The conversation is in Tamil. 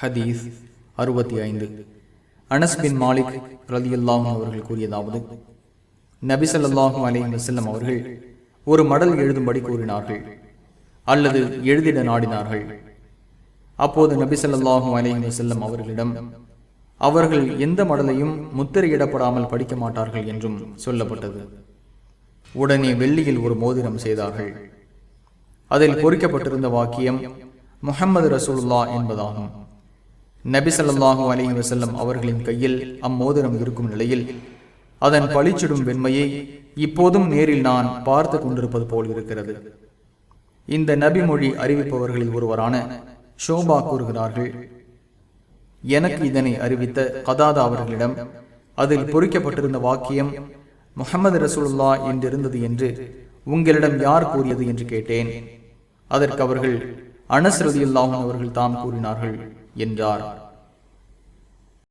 ஹதீஸ் அறுபத்தி ஐந்து. அனஸ்பின் மாலிக் ரதி அல்லாஹும் அவர்கள் கூறியதாவது நபிசல்லாஹும் அலைஹி வசல்லம் அவர்கள் ஒரு மடல் எழுதும்படி கூறினார்கள் அல்லது எழுதிட நாடினார்கள். அப்போது நபிசல்லாஹும் அலைஹி வசல்லம் அவர்களிடம் அவர்கள் எந்த மடலையும் முத்திரையிடப்படாமல் படிக்க மாட்டார்கள் என்றும் சொல்லப்பட்டது. உடனே வெள்ளியில் ஒரு மோதிரம் செய்தார்கள். அதில் பொறிக்கப்பட்டிருந்த வாக்கியம் முகமது ரசூல்லா என்பதாகும். நபி ஸல்லல்லாஹு அலைஹி வஸல்லம் அவர்களின் கையில் அம்மோதிரம் இருக்கும் நிலையில் அதன் பழிச்சிடும் வெண்மையை இப்போதும் நேரில் நான் பார்த்து கொண்டிருப்பது போல் இருக்கிறது. இந்த நபி மொழி அறிவிப்பவர்களில் ஒருவரான ஷோபா கூறுகிறார்கள் எனக்கு இதனை அறிவித்த கதாதா அவர்களிடம் அதில் பொறிக்கப்பட்டிருந்த வாக்கியம் முகமது ரசூலுல்லா என்றிருந்தது என்று உங்களிடம் யார் கூறியது? என்று கேட்டேன். அதற்கு அவர்கள் அனஸ் அவர்கள் தாம் கூறினார்கள் என்றார்.